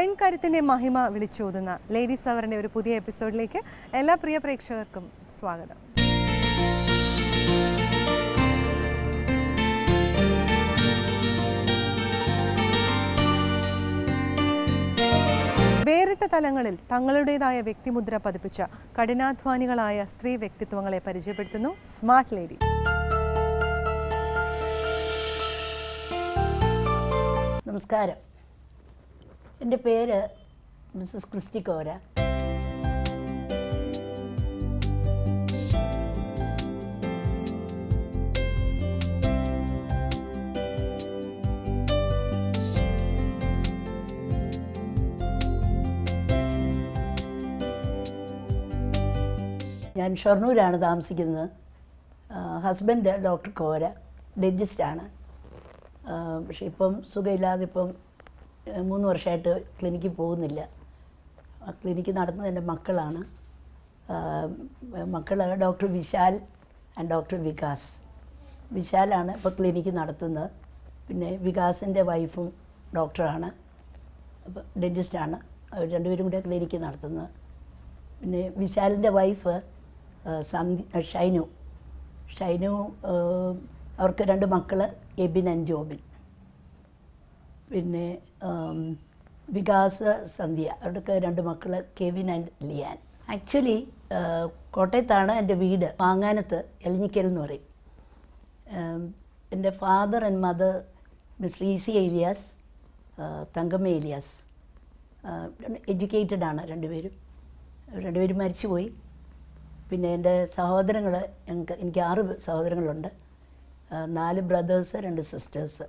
പെൺകരുത്തിന്റെ മഹിമ വിളിച്ചോതുന്ന ലേഡീസ് അവറിന്റെ ഒരു പുതിയ എപ്പിസോഡിലേക്ക് എല്ലാ പ്രിയ പ്രേക്ഷകർക്കും സ്വാഗതം. വേറിട്ട തലങ്ങളിൽ തങ്ങളുടേതായ വ്യക്തിമുദ്ര പതിപ്പിച്ച കഠിനാധ്വാനികളായ സ്ത്രീ വ്യക്തിത്വങ്ങളെ പരിചയപ്പെടുത്തുന്നു സ്മാർട്ട് ലേഡി. നമസ്കാരം. എന്റെ പേര് മിസ്സസ് ക്രിസ്റ്റി കോര. ഞാൻ ഷൊർണൂരാണ് താമസിക്കുന്നത്. ഹസ്ബൻഡ് ഡോക്ടർ കോര ഡെന്റിസ്റ്റാണ് പക്ഷെ ഇപ്പം സുഖമില്ലാതെ ഇപ്പം മൂന്ന് വർഷമായിട്ട് ക്ലിനിക്കിൽ പോകുന്നില്ല. ക്ലിനിക്ക് നടത്തുന്നത് എന്റെ മക്കളാണ്. മക്കൾ doctor Vishal and doctor Vikas. വിശാലാണ് ഇപ്പോൾ ക്ലിനിക്ക് നടത്തുന്നത്. പിന്നെ വികാസിന്റെ വൈഫും ഡോക്ടറാണ്. അപ്പോൾ ഡെന്റിസ്റ്റാണ് രണ്ടുപേരും കൂടെ ക്ലിനിക്ക് നടത്തുന്നത്. പിന്നെ വിശാലിന്റെ വൈഫ് സന്ധി ഷൈനു. ഷൈനു അവർക്ക് രണ്ട് മക്കൾ എബിൻ ആൻഡ് ജോബിൻ. പിന്നെ വികാസ സന്ധ്യ അവർക്ക് രണ്ട് മക്കൾ കെവിൻ ആൻഡ് ലിയാൻ. ആക്ച്വലി കോട്ടയത്താണ് എന്റെ വീട്. മാങ്ങാനത്ത് എലിഞ്ഞിക്കൽ എന്ന് പറയും. എന്റെ father and mother miss E C Elias Thankamma Elias educated ആണ് രണ്ടുപേരും. രണ്ടുപേരും മരിച്ചുപോയി. പിന്നെ എന്റെ സഹോദരങ്ങൾ എനിക്ക് എനിക്ക് ആറ് സഹോദരങ്ങളുണ്ട്. നാല് ബ്രദേഴ്സ് രണ്ട് സിസ്റ്റേഴ്സ്.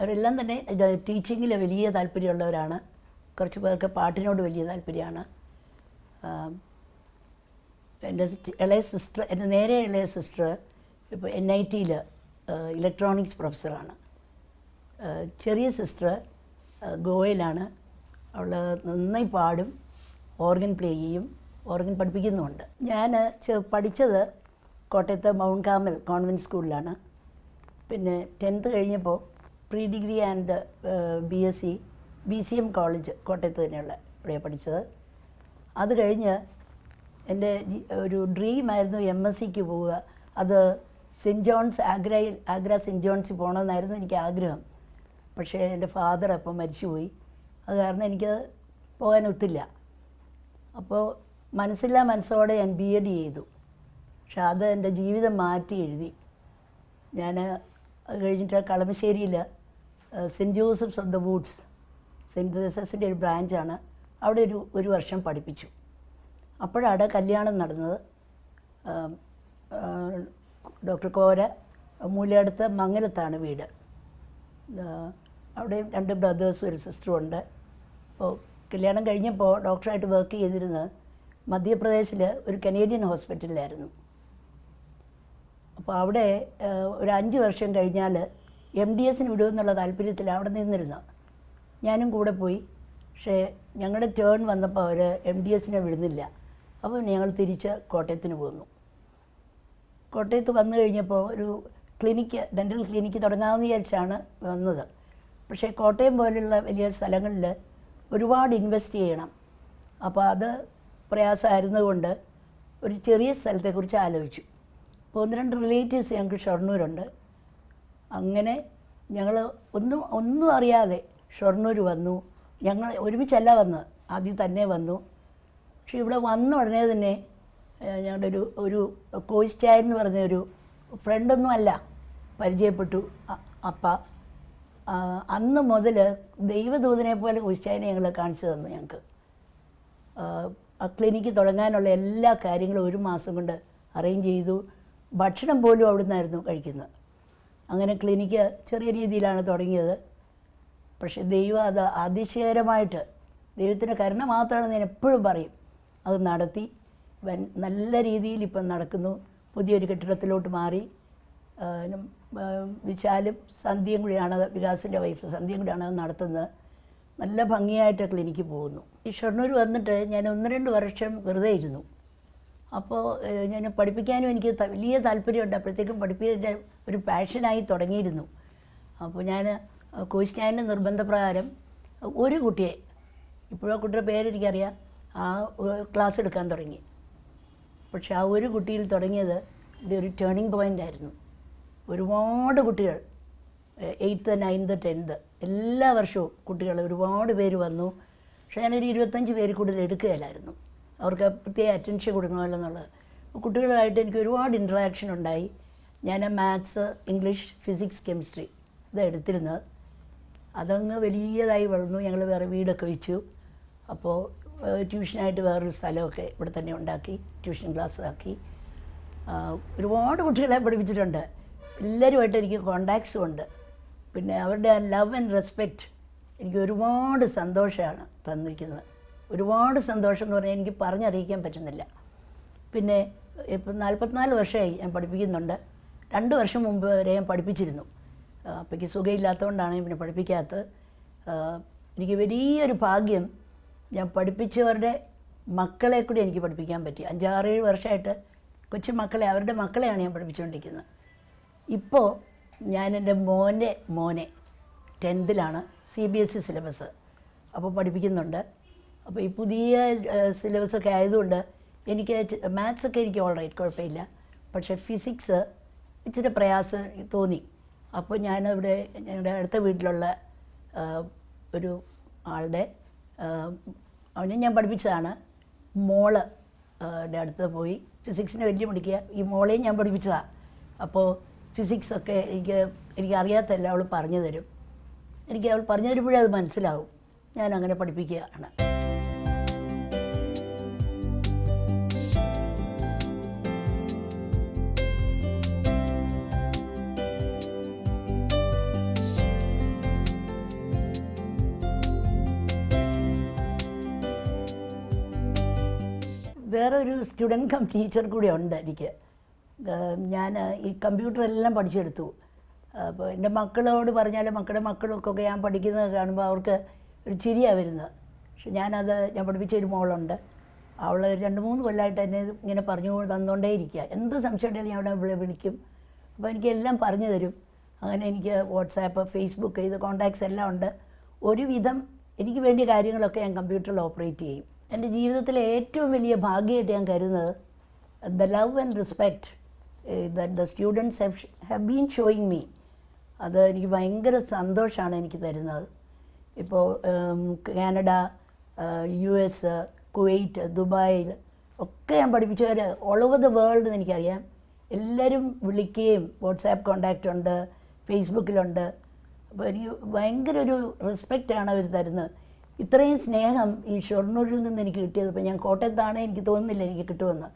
അവരെല്ലാം തന്നെ ടീച്ചിങ്ങിൽ വലിയ താല്പര്യമുള്ളവരാണ്. കുറച്ച് പേർക്ക് പാട്ടിനോട് വലിയ താല്പര്യമാണ്. എന്റെ ഇളയ സിസ്റ്റർ എന്റെ നേരെ ഇളയ സിസ്റ്റർ ഇപ്പോൾ എൻ ഐ ടിയിൽ ഇലക്ട്രോണിക്സ് പ്രൊഫസറാണ്. ചെറിയ സിസ്റ്റർ ഗോവയിലാണ് അവൾ നന്നായി പാടും ഓർഗൻ പ്ലേ ചെയ്യും ഓർഗൻ പഠിപ്പിക്കുന്നുമുണ്ട്. ഞാൻ പഠിച്ചത് കോട്ടയത്തെ മൗണ്ട് കാമൽ കോൺവെന്റ് സ്കൂളിലാണ്. പിന്നെ ടെൻത്ത് കഴിഞ്ഞപ്പോൾ pre degree and B S C B C M college കോട്ടയത്ത് തന്നെയുള്ള ഇവിടെ പഠിച്ചത്. അത് കഴിഞ്ഞ് എന്റെ ഒരു ഡ്രീമായിരുന്നു എം എസ് സിക്ക് പോവുക. അത് സെന്റ് ജോൺസ് ആഗ്രയിൽ ആഗ്ര സെന്റ് ജോൺസിൽ പോകണമെന്നായിരുന്നു എനിക്ക് ആഗ്രഹം. പക്ഷേ എന്റെ ഫാദർ അപ്പം മരിച്ചുപോയി. അത് കാരണം എനിക്ക് പോകാൻ ഒത്തില്ല. അപ്പോൾ മനസ്സില്ലാ മനസ്സോടെ ഞാൻ ബി എഡ് ചെയ്തു. പക്ഷെ അത് എന്റെ ജീവിതം മാറ്റി എഴുതി. ഞാൻ അത് കഴിഞ്ഞിട്ട് കളമശ്ശേരിയിൽ Saint Joseph's of the Woods. Saint ജോസഫ്സിന്റെ ഒരു ബ്രാഞ്ചാണ്. അവിടെ ഒരു ഒരു വർഷം പഠിപ്പിച്ചു. അപ്പോഴാണ് കല്യാണം നടന്നത്. ഡോക്ടർ കോര മൂലയടുത്ത് മംഗലത്താണ് വീട്. അവിടെ രണ്ട് ബ്രദേഴ്സും ഒരു സിസ്റ്ററും ഉണ്ട്. അപ്പോൾ കല്യാണം കഴിഞ്ഞപ്പോൾ ഡോക്ടറായിട്ട് വർക്ക് ചെയ്തിരുന്നത് മധ്യപ്രദേശിൽ ഒരു കനേഡിയൻ ഹോസ്പിറ്റലിലായിരുന്നു. അപ്പോൾ അവിടെ ഒരു അഞ്ച് വർഷം കഴിഞ്ഞാൽ എം ഡി എസിന് വിടുമെന്നുള്ള താല്പര്യത്തിൽ അവിടെ നിന്നിരുന്നു. ഞാനും കൂടെ പോയി. പക്ഷേ ഞങ്ങളുടെ ടേൺ വന്നപ്പോൾ അവർ എം ഡി എസിനെ വിടുന്നില്ല. അപ്പോൾ ഞങ്ങൾ തിരിച്ച് കോട്ടയത്തിന് പോന്നു. കോട്ടയത്ത് വന്നു കഴിഞ്ഞപ്പോൾ ഒരു ക്ലിനിക്ക് ഡെന്റൽ ക്ലിനിക്ക് തുടങ്ങാമെന്ന് വിചാരിച്ചാണ് വന്നത്. പക്ഷേ കോട്ടയം പോലുള്ള വലിയ സ്ഥലങ്ങളിൽ ഒരുപാട് ഇൻവെസ്റ്റ് ചെയ്യണം. അപ്പോൾ അത് പ്രയാസമായിരുന്നതുകൊണ്ട് ഒരു ചെറിയ സ്ഥലത്തെക്കുറിച്ച് ആലോചിച്ചു. അപ്പോൾ ഒന്ന് രണ്ട് റിലേറ്റീവ്സ് ഞങ്ങൾക്ക് ഷൊർണൂരുണ്ട്. അങ്ങനെ ഞങ്ങൾ ഒന്നും ഒന്നും അറിയാതെ ഷൊർണൂർ വന്നു. ഞങ്ങൾ ഒരുമിച്ചല്ല വന്നത്. ആദ്യം തന്നെ വന്നു. പക്ഷെ ഇവിടെ വന്ന ഉടനെ തന്നെ ഞങ്ങളുടെ ഒരു ഒരു കോയിസ്റ്റായ എന്ന് പറഞ്ഞ ഒരു ഫ്രണ്ടൊന്നും അല്ല പരിചയപ്പെട്ടു അപ്പ. അന്ന് മുതൽ ദൈവദൂതനെ പോലെ കോയിസ്റ്റായനെ ഞങ്ങൾ കാണിച്ചു തന്നു ഞങ്ങൾക്ക് ആ ക്ലിനിക്ക് തുടങ്ങാനുള്ള എല്ലാ കാര്യങ്ങളും ഒരു മാസം കൊണ്ട് അറേഞ്ച് ചെയ്തു. ഭക്ഷണം പോലും അവിടുന്നായിരുന്നു കഴിക്കുന്നത്. അങ്ങനെ ക്ലിനിക്ക് ചെറിയ രീതിയിലാണ് തുടങ്ങിയത്. പക്ഷേ ദൈവം അത് അതിശയകരമായിട്ട് ദൈവത്തിന്റെ കരുണ മാത്രമാണ് ഞാൻ എപ്പോഴും പറയും. അത് നടത്തി വൻ- നല്ല രീതിയിൽ ഇപ്പം നടക്കുന്നു. പുതിയൊരു കെട്ടിടത്തിലോട്ട് മാറി. വിശാലും സന്ധ്യയും കൂടിയാണ് വികാസിന്റെ വൈഫ് സന്ധ്യയും കൂടിയാണ് അത് നടത്തുന്നത്. നല്ല ഭംഗിയായിട്ട് ക്ലിനിക്ക് പോകുന്നു. ഈ ഷൊർണൂർ വന്നിട്ട് ഞാൻ ഒന്ന് രണ്ട് വർഷം വെറുതെ ഇരുന്നു അപ്പോൾ ഞാൻ പഠിപ്പിക്കാനും എനിക്ക് വലിയ താല്പര്യമുണ്ട്. അപ്പോഴത്തേക്കും പഠിപ്പിക്കാൻ ഒരു പാഷനായി തുടങ്ങിയിരുന്നു. അപ്പോൾ ഞാൻ കോയിസ്റ്റാന്റെ നിർബന്ധപ്രകാരം ഒരു കുട്ടിയെ ഇപ്പോഴും കുട്ടിയുടെ പേര് എനിക്കറിയാം ആ ക്ലാസ് എടുക്കാൻ തുടങ്ങി. പക്ഷെ ആ ഒരു കുട്ടിയിൽ തുടങ്ങിയത് ഒരു ടേണിംഗ് പോയിന്റ് ആയിരുന്നു. ഒരുപാട് കുട്ടികൾ എയ്ത്ത് നയൻത്ത് ടെൻത്ത് എല്ലാ വർഷവും കുട്ടികൾ ഒരുപാട് പേര് വന്നു. പക്ഷേ ഞാനൊരു ഇരുപത്തഞ്ച് പേര് കൂടുതൽ എടുക്കുകയില്ലായിരുന്നു. അവർക്ക് പ്രത്യേക അറ്റൻഷൻ കൊടുക്കണമല്ലോ എന്നുള്ളത്. അപ്പോൾ കുട്ടികളുമായിട്ട് എനിക്ക് ഒരുപാട് ഇൻട്രാക്ഷൻ ഉണ്ടായി. ഞാൻ മാത്സ് ഇംഗ്ലീഷ് ഫിസിക്സ് കെമിസ്ട്രി ഇത് എടുത്തിരുന്നത്. അതങ്ങ് വലിയതായി വളർന്നു. ഞങ്ങൾ വേറെ വീടൊക്കെ വെച്ചു. അപ്പോൾ ട്യൂഷനായിട്ട് വേറൊരു സ്ഥലമൊക്കെ ഇവിടെ തന്നെ ഉണ്ടാക്കി. ട്യൂഷൻ ക്ലാസ് ആക്കി. ഒരുപാട് കുട്ടികളെ പഠിപ്പിച്ചിട്ടുണ്ട്. എല്ലാവരുമായിട്ട് എനിക്ക് കോണ്ടാക്ട്സും ഉണ്ട്. പിന്നെ അവരുടെ ലവ് ആൻഡ് റെസ്പെക്റ്റ് എനിക്ക് ഒരുപാട് സന്തോഷമാണ് തന്നിരിക്കുന്നത്. ഒരുപാട് സന്തോഷം എന്ന് പറഞ്ഞാൽ എനിക്ക് പറഞ്ഞറിയിക്കാൻ പറ്റുന്നില്ല. പിന്നെ ഇപ്പം നാൽപ്പത്തിനാല് വർഷമായി ഞാൻ പഠിപ്പിക്കുന്നുണ്ട്. രണ്ട് വർഷം മുമ്പ് വരെ ഞാൻ പഠിപ്പിച്ചിരുന്നു. അപ്പയ്ക്ക് സുഖമില്ലാത്തതുകൊണ്ടാണ് പിന്നെ പഠിപ്പിക്കാത്തത്. എനിക്ക് വലിയൊരു ഭാഗ്യം ഞാൻ പഠിപ്പിച്ചവരുടെ മക്കളെ കൂടി എനിക്ക് പഠിപ്പിക്കാൻ പറ്റി. അഞ്ചാറേഴ് വർഷമായിട്ട് കൊച്ചു മക്കളെ അവരുടെ മക്കളെയാണ് ഞാൻ പഠിപ്പിച്ചുകൊണ്ടിരിക്കുന്നത്. ഇപ്പോൾ ഞാൻ എന്റെ മോന്റെ മോനെ ടെൻത്തിലാണ് C B S E syllabus അപ്പോൾ പഠിപ്പിക്കുന്നുണ്ട്. അപ്പോൾ ഈ പുതിയ സിലബസൊക്കെ ആയതുകൊണ്ട് എനിക്ക് മാത്സൊക്കെ എനിക്ക് ഓൾ റൈറ്റ് കുഴപ്പമില്ല. പക്ഷേ ഫിസിക്സ് ഇച്ചിരി പ്രയാസം തോന്നി. അപ്പോൾ ഞാനവിടെ ഞങ്ങളുടെ അടുത്ത വീട്ടിലുള്ള ഒരു ആളുടെ അവനെ ഞാൻ പഠിപ്പിച്ചതാണ്. മോൾ അടുത്ത് പോയി. ഫിസിക്സിന് വലിയ പഠിക്കുക ഈ മോളെയും ഞാൻ പഠിപ്പിച്ചതാണ് അപ്പോൾ ഫിസിക്സൊക്കെ എനിക്ക് എനിക്ക് അറിയാത്തല്ല അവൾ പറഞ്ഞു തരും. എനിക്ക് അവൾ പറഞ്ഞു തരുമ്പോഴേ അത് മനസ്സിലാവും. ഞാൻ അങ്ങനെ പഠിപ്പിക്കുകയാണ്. വേറെ ഒരു സ്റ്റുഡന്റ് കം ടീച്ചർ കൂടെ ഉണ്ട് എനിക്ക്. ഞാൻ ഈ കമ്പ്യൂട്ടറെല്ലാം പഠിച്ചെടുത്തു. അപ്പോൾ എന്റെ മക്കളോട് പറഞ്ഞാൽ മക്കളുടെ മക്കളൊക്കെ ഞാൻ പഠിക്കുന്നത് കാണുമ്പോൾ അവർക്ക് ഒരു ചിരിയാണ് വരുന്നത്. പക്ഷെ ഞാനത് ഞാൻ പഠിപ്പിച്ച ഒരു മോളുണ്ട്. അവൾ രണ്ട് മൂന്ന് കൊല്ലമായിട്ട് എന്നെ ഇങ്ങനെ പറഞ്ഞു തന്നുകൊണ്ടേ ഇരിക്കുക. എന്ത് സംശയം ഉണ്ടെങ്കിലും ഞാൻ അവിടെ വിളിക്കും. അപ്പോൾ എനിക്ക് എല്ലാം പറഞ്ഞു തരും. അങ്ങനെ എനിക്ക് വാട്സാപ്പ് ഫേസ്ബുക്ക് ഇത് കോണ്ടാക്ട്സ് എല്ലാം ഉണ്ട്. ഒരുവിധം എനിക്ക് വേണ്ടിയ കാര്യങ്ങളൊക്കെ ഞാൻ കമ്പ്യൂട്ടറിൽ ഓപ്പറേറ്റ് ചെയ്യും. എന്റെ ജീവിതത്തിലെ ഏറ്റവും വലിയ ഭാഗ്യമായിട്ട് ഞാൻ കരുതുന്നത് the love and respect the students have have been showing me അത് എനിക്ക് ഭയങ്കര സന്തോഷമാണ് എനിക്ക് തരുന്നത്. ഇപ്പോൾ കാനഡ യു എസ് കുവൈറ്റ് ദുബായിൽ ഒക്കെ ഞാൻ പഠിപ്പിച്ചവർ ഓൾ ഓവർ ദ വേൾഡ് എനിക്കറിയാം. എല്ലാവരും വിളിക്കുകയും വാട്സാപ്പ് കോണ്ടാക്റ്റ് ഉണ്ട് ഫേസ്ബുക്കിലുണ്ട് അപ്പോൾ എനിക്ക് ഭയങ്കര ഒരു റെസ്പെക്റ്റാണ് അവർ തരുന്നത്. ഇത്രയും സ്നേഹം ഈ ഷൊർണൂരിൽ നിന്ന് എനിക്ക് കിട്ടിയത്. ഇപ്പോൾ ഞാൻ കോട്ടയത്താണ് എനിക്ക് തോന്നുന്നില്ല എനിക്ക് കിട്ടുമെന്ന്.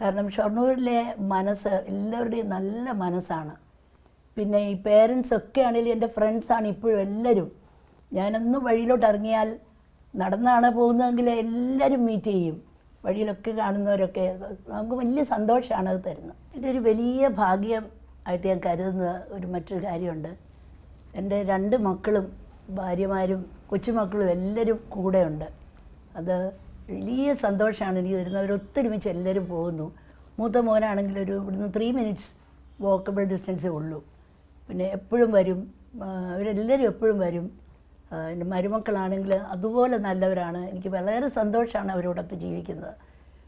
കാരണം ഷൊർണൂരിലെ മനസ്സ് എല്ലാവരുടെയും നല്ല മനസ്സാണ്. പിന്നെ ഈ പേരൻസ് ഒക്കെ ആണെങ്കിലും എന്റെ ഫ്രണ്ട്സാണ് ഇപ്പോഴും എല്ലാവരും. ഞാനൊന്ന് വഴിയിലോട്ട് ഇറങ്ങിയാൽ നടന്നാണ് പോകുന്നതെങ്കിൽ എല്ലാവരും മീറ്റ് ചെയ്യും. വഴിയിലൊക്കെ കാണുന്നവരൊക്കെ നമുക്ക് വലിയ സന്തോഷമാണ് അത് തരുന്നത്. എന്റെ ഒരു വലിയ ഭാഗ്യം ആയിട്ട് ഞാൻ കരുതുന്ന ഒരു മറ്റൊരു കാര്യമുണ്ട്. എന്റെ രണ്ട് മക്കളും ഭാര്യമാരും കൊച്ചുമക്കളും എല്ലാവരും കൂടെയുണ്ട്. അത് വലിയ സന്തോഷമാണ് എനിക്ക് തരുന്നത്. അവരൊത്തൊരുമിച്ച് എല്ലാവരും പോകുന്നു. മൂത്ത മോനാണെങ്കിൽ ഒരു ഇവിടുന്ന് ത്രീ മിനിറ്റ്സ് വാക്കബിൾ ഡിസ്റ്റൻസേ ഉള്ളൂ. പിന്നെ എപ്പോഴും വരും. അവരെല്ലാവരും എപ്പോഴും വരും. എന്റെ മരുമക്കളാണെങ്കിൽ അതുപോലെ നല്ലവരാണ്. എനിക്ക് വളരെ സന്തോഷമാണ് അവരോടൊത്ത് ജീവിക്കുന്നത്.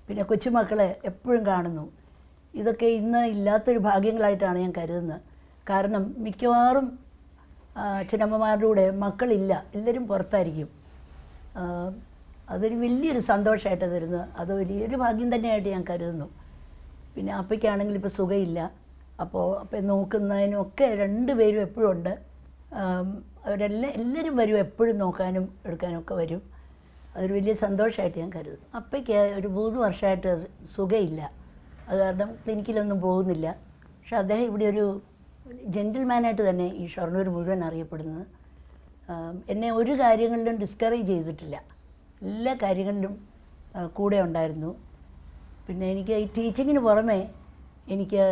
പിന്നെ കൊച്ചുമക്കളെ എപ്പോഴും കാണുന്നു. ഇതൊക്കെ ഇന്ന് ഇല്ലാത്തൊരു ഭാഗ്യങ്ങളായിട്ടാണ് ഞാൻ കരുതുന്നത്. കാരണം മിക്കവാറും അച്ഛനമ്മമാരുടെ കൂടെ മക്കളില്ല എല്ലാവരും പുറത്തായിരിക്കും. അതൊരു വലിയൊരു സന്തോഷമായിട്ട് തരുന്നത് അത് വലിയൊരു ഭാഗ്യം തന്നെയായിട്ട് ഞാൻ കരുതുന്നു. പിന്നെ അപ്പയ്ക്കാണെങ്കിൽ ഇപ്പോൾ സുഖമില്ല അപ്പോൾ അപ്പം ഒക്കെ രണ്ടുപേരും എപ്പോഴും ഉണ്ട്. അവരെല്ലാം എല്ലാവരും വരും എപ്പോഴും നോക്കാനും എടുക്കാനും ഒക്കെ വരും. അതൊരു വലിയ സന്തോഷമായിട്ട് ഞാൻ കരുതുന്നു. അപ്പയ്ക്ക് ഒരു മൂന്ന് വർഷമായിട്ട് സുഖമില്ല അത് കാരണം ക്ലിനിക്കിലൊന്നും പോകുന്നില്ല. പക്ഷെ അദ്ദേഹം ഇവിടെ ഒരു ജെന്റിൽമാനായിട്ട് തന്നെ ഈ ഷൊർണൂർ മുഴുവൻ അറിയപ്പെടുന്നത്. എന്നെ ഒരു കാര്യങ്ങളിലും ഡിസ്കറേജ് ചെയ്തിട്ടില്ല. എല്ലാ കാര്യങ്ങളിലും കൂടെ ഉണ്ടായിരുന്നു. പിന്നെ എനിക്ക് ഈ ടീച്ചിങ്ങിന് പുറമെ എനിക്ക്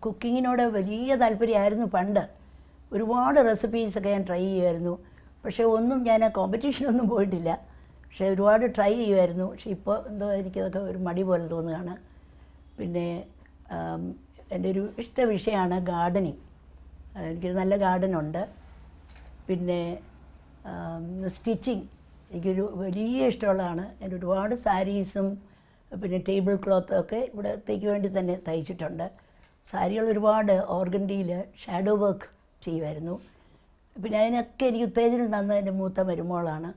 കുക്കിങ്ങിനോട് വലിയ താല്പര്യമായിരുന്നു പണ്ട്. ഒരുപാട് റെസിപ്പീസൊക്കെ ഞാൻ ട്രൈ ചെയ്യുമായിരുന്നു. പക്ഷേ ഒന്നും ഞാൻ കോമ്പറ്റീഷനൊന്നും പോയിട്ടില്ല. പക്ഷേ ഒരുപാട് ട്രൈ ചെയ്യുമായിരുന്നു. പക്ഷേ ഇപ്പോൾ എന്തോ എനിക്കതൊക്കെ ഒരു മടി പോലെ തോന്നുകയാണ്. പിന്നെ ആം, എന്റെ ഒരു ഇഷ്ട വിഷയമാണ് ഗാർഡനിങ്. എനിക്ക് നല്ല ഗാർഡനുണ്ട്. പിന്നെ സ്റ്റിച്ചിങ് എനിക്കൊരു വലിയ ഇഷ്ടമുള്ളതാണ്. ഞാൻ ഒരുപാട് സാരീസും പിന്നെ ടേബിൾ ക്ലോത്തും ഒക്കെ ഇവിടത്തേക്ക് വേണ്ടി തന്നെ തയ്ച്ചിട്ടുണ്ട്. സാരികൾ ഒരുപാട് ഓർഗൻഡിയിൽ ഷാഡോ വർക്ക് ചെയ്യുമായിരുന്നു. പിന്നെ അതിനൊക്കെ എനിക്ക് ഉത്തേജനം തന്ന എന്റെ മൂത്ത മരുമോളാണ്.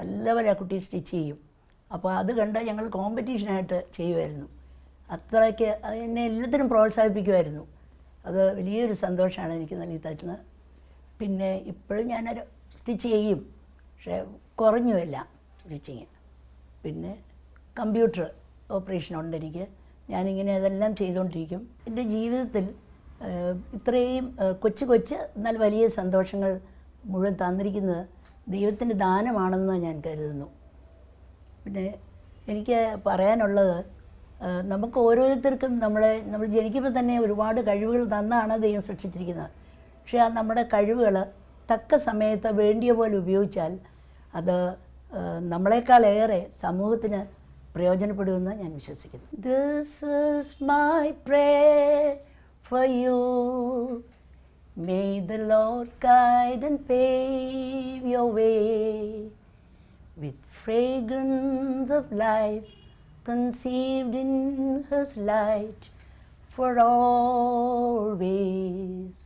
നല്ല പോലെ ആ കുട്ടി സ്റ്റിച്ച് ചെയ്യും. അപ്പോൾ അത് കണ്ട് ഞങ്ങൾ കോമ്പറ്റീഷനായിട്ട് ചെയ്യുമായിരുന്നു. അത്രയ്ക്ക് അത് എന്നെ എല്ലാത്തിനും പ്രോത്സാഹിപ്പിക്കുമായിരുന്നു. അത് വലിയൊരു സന്തോഷമാണ് എനിക്ക് നൽകി തരുന്നത്. പിന്നെ ഇപ്പോഴും ഞാനൊരു സ്റ്റിച്ച് ചെയ്യും. പക്ഷേ കുറഞ്ഞുമില്ല സ്റ്റിച്ചിങ്. പിന്നെ കമ്പ്യൂട്ടർ ഓപ്പറേഷൻ ഉണ്ട് എനിക്ക്. ഞാനിങ്ങനെ അതെല്ലാം ചെയ്തുകൊണ്ടിരിക്കും. എന്റെ ജീവിതത്തിൽ ഇത്രയും കൊച്ചു കൊച്ച് എന്നാൽ വലിയ സന്തോഷങ്ങൾ മുഴുവൻ തന്നിരിക്കുന്നത് ദൈവത്തിന്റെ ദാനമാണെന്ന് ഞാൻ കരുതുന്നു. പിന്നെ എനിക്ക് പറയാനുള്ളത് നമുക്ക് ഓരോരുത്തർക്കും നമ്മളെ നമ്മൾ ജനിക്കുമ്പോൾ തന്നെ ഒരുപാട് കഴിവുകൾ തന്നാണ് ദൈവം സൃഷ്ടിച്ചിരിക്കുന്നത്. പക്ഷേ ആ നമ്മുടെ കഴിവുകൾ തക്ക സമയത്ത് വേണ്ടിയ പോലെ ഉപയോഗിച്ചാൽ അത് നമ്മളെക്കാളേറെ സമൂഹത്തിന് പ്രയോജനപ്പെടുമെന്ന് ഞാൻ വിശ്വസിക്കുന്നു. This is my pray for you may the Lord guide and pave your way with fragrance of life. Conceived in his light for always.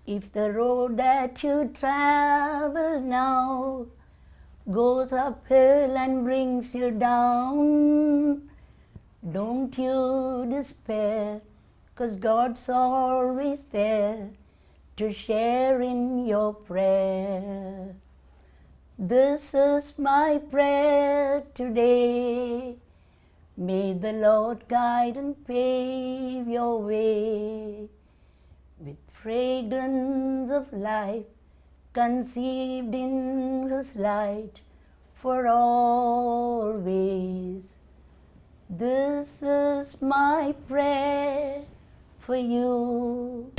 If the road that you travel now goes uphill and brings you down, don't you despair, cause God's always there to share in your prayer. This is my prayer today. May the Lord guide and pave your way with fragrance of life conceived in His light for always. This is my prayer for you.